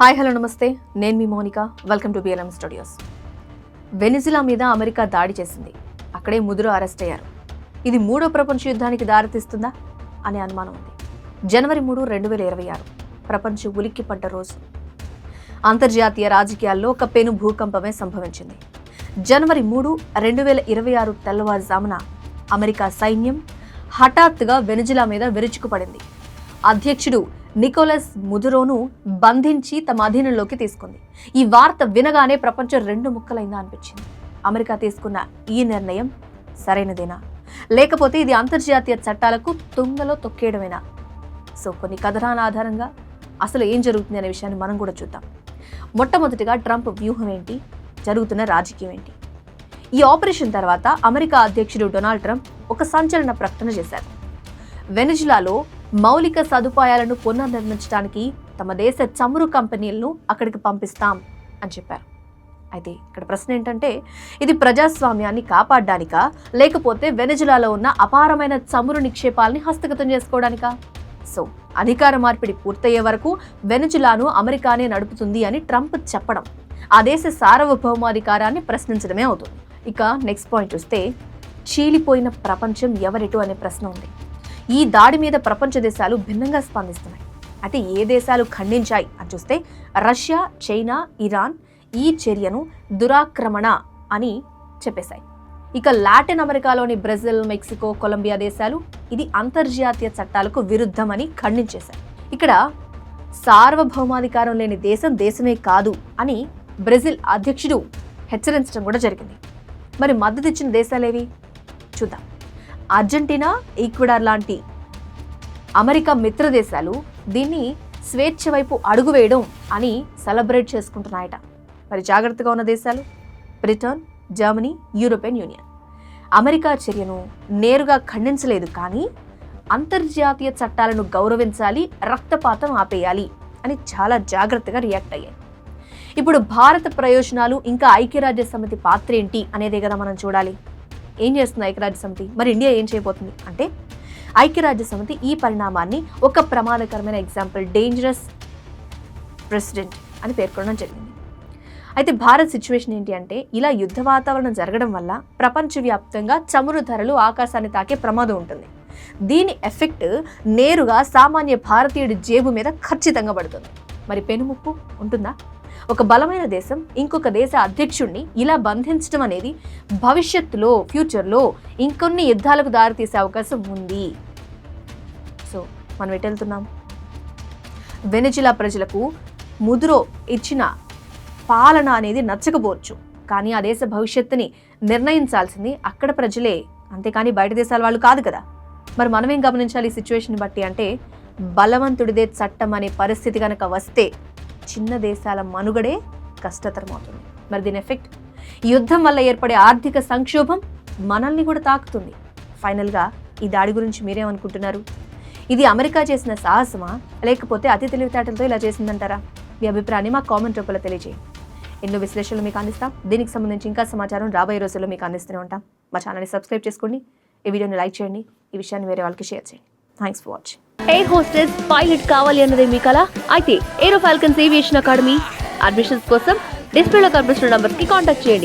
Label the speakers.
Speaker 1: Hi hello నమస్తే. నేను మీ Monika. Welcome to BLM studios Venezuela మీద అమెరికా దాడి చేసింది. అక్కడే ముదురు అరెస్ట్ అయ్యారు. ఇది మూడో ప్రపంచ యుద్ధానికి దారితీస్తుందా అనే అనుమానం ఉంది. జనవరి మూడు రెండు వేల ఇరవై ఆరు. ప్రపంచ ఉలిక్కి పడ్డ రోజు. అంతర్జాతీయ రాజకీయాల్లో ఒక పెను భూకంపమే సంభవించింది. జనవరి మూడు రెండు వేల ఇరవై ఆరు తెల్లవారుజామున అమెరికా సైన్యం హఠాత్తుగా వెనుజులా మీద విరుచుకుపడింది. అధ్యక్షుడు నికోలస్ ముదురోను బంధించి తమ అధీనంలోకి తీసుకుంది. ఈ వార్త వినగానే ప్రపంచం రెండు ముక్కలైందా అనిపించింది. అమెరికా తీసుకున్న ఈ నిర్ణయం సరైనదేనా? లేకపోతే ఇది అంతర్జాతీయ చట్టాలకు తుంగలో తొక్కేయడమేనా? సో కొన్ని కథనాల ఆధారంగా అసలు ఏం జరుగుతుంది అనే విషయాన్ని మనం కూడా చూద్దాం. మొట్టమొదటిగా ట్రంప్ వ్యూహం ఏంటి? జరుగుతున్న రాజకీయం ఏంటి? ఈ ఆపరేషన్ తర్వాత అమెరికా అధ్యక్షుడు డొనాల్డ్ ట్రంప్ ఒక సంచలన ప్రకటన చేశారు. వెనిజులాలో మౌలిక సదుపాయాలను పునర్నిర్మించడానికి తమ దేశ చమురు కంపెనీలను అక్కడికి పంపిస్తాం అని చెప్పారు. అయితే ఇక్కడ ప్రశ్న ఏంటంటే ఇది ప్రజాస్వామ్యాన్ని కాపాడడానికా? లేకపోతే వెనజులాలో ఉన్న అపారమైన చమురు నిక్షేపాలని హస్తగతం చేసుకోవడానికా? సో అధికార మార్పిడి పూర్తయ్యే వరకు వెనజులాను అమెరికానే నడుపుతుంది అని ట్రంప్ చెప్పడం ఆ దేశ సార్వభౌమాధికారాన్ని ప్రశ్నించడమే అవుతుంది. ఇక నెక్స్ట్ పాయింట్ వస్తే చీలిపోయిన ప్రపంచం ఎవరిటు అనే ప్రశ్న ఉంది. ఈ దాడి మీద ప్రపంచ దేశాలు భిన్నంగా స్పందిస్తున్నాయి. అయితే ఏ దేశాలు ఖండించాయి అని చూస్తే రష్యా చైనా ఇరాన్ ఈ చర్యను దురాక్రమణ అని చెప్పేశాయి. ఇక లాటిన్ అమెరికాలోని బ్రెజిల్ మెక్సికో కొలంబియా దేశాలు ఇది అంతర్జాతీయ చట్టాలకు విరుద్ధమని ఖండించేశాయి. ఇక్కడ సార్వభౌమాధికారం లేని దేశం దేశమే కాదు అని బ్రెజిల్ అధ్యక్షుడు హెచ్చరించడం కూడా జరిగింది. మరి మద్దతు ఇచ్చిన దేశాలేవి? చూద్దాం. అర్జెంటీనా ఈక్వెడార్ లాంటి అమెరికా మిత్రదేశాలు దీన్ని స్వేచ్ఛ వైపు అడుగు వేయడం అని సెలబ్రేట్ చేసుకుంటున్నాయట. మరి జాగ్రత్తగా ఉన్న దేశాలు? Britain Germany European Union. America చర్యను నేరుగా ఖండించలేదు కానీ అంతర్జాతీయ చట్టాలను గౌరవించాలి రక్తపాతం ఆపేయాలి అని చాలా జాగ్రత్తగా రియాక్ట్ అయ్యాయి. ఇప్పుడు భారత ప్రయోజనాలు ఇంకా ఐక్యరాజ్య సమితి పాత్ర ఏంటి అనేదే కదా మనం చూడాలి. ఏం చేస్తుంది ఐక్యరాజ్య సమితి? మరి ఇండియా ఏం చేయబోతుంది? అంటే ఐక్యరాజ్య సమితి ఈ పరిణామాన్ని ఒక ప్రమాదకరమైన ఎగ్జాంపుల్ డేంజరస్ ప్రెసిడెంట్ అని పేర్కొనడం జరిగింది. అయితే భారత్ సిచ్యువేషన్ ఏంటి అంటే ఇలా యుద్ధ వాతావరణం జరగడం వల్ల ప్రపంచవ్యాప్తంగా చమురు ధరలు ఆకాశాన్ని తాకే ప్రమాదం ఉంటుంది. దీని ఎఫెక్ట్ నేరుగా సామాన్య భారతీయుడి జేబు మీద ఖచ్చితంగా పడుతుంది. మరి పెనుముప్పు ఉంటుందా? ఒక బలమైన దేశం ఇంకొక దేశ అధ్యక్షుడిని ఇలా బంధించడం అనేది భవిష్యత్తులో ఫ్యూచర్లో ఇంకొన్ని యుద్ధాలకు దారితీసే అవకాశం ఉంది. సో మనం ఎటు వెళ్తున్నాం? వెనిజిలా ప్రజలకు ముదురో ఇచ్చిన పాలన అనేది నచ్చకపోవచ్చు. కానీ ఆ దేశ భవిష్యత్తుని నిర్ణయించాల్సింది అక్కడ ప్రజలే. అంతేకాని బయట దేశాల వాళ్ళు కాదు కదా. మరి మనం ఏం గమనించాలి ఈ సిచ్యువేషన్ బట్టి అంటే బలవంతుడిదే చట్టం అనే పరిస్థితి కనుక వస్తే చిన్న దేశాల మనుగడే కష్టతరమవుతుంది. మరి దీని ఎఫెక్ట్? యుద్ధం వల్ల ఏర్పడే ఆర్థిక సంక్షోభం మనల్ని కూడా తాకుతుంది. ఫైనల్గా ఈ దాడి గురించి మీరేమనుకుంటున్నారు? ఇది అమెరికా చేసిన సాహసమా? లేకపోతే అతి తెలివితేటలతో ఇలా చేసిందంటారా? మీ అభిప్రాయాన్ని మా కామెంట్ రూపంలో తెలియజేయండి. ఎన్నో విశ్లేషణలు మీకు అందిస్తాం. దీనికి సంబంధించి ఇంకా సమాచారం రాబోయే రోజుల్లో మీకు అందిస్తూనే ఉంటాం. మా ఛానల్ని సబ్స్క్రైబ్ చేసుకోండి. ఈ వీడియోని లైక్ చేయండి. ఈ విషయాన్ని వేరే వాళ్ళకి షేర్ చేయండి. Thanks for watching.
Speaker 2: Air hostess pilot కావాలి అన్నదే మీ కల? అయితే Aero Falcons Aviation Academy admissions కోసం డిస్ప్లేలో కనిపిస్తున్న నంబర్కి కాంటాక్ట్ చేయండి.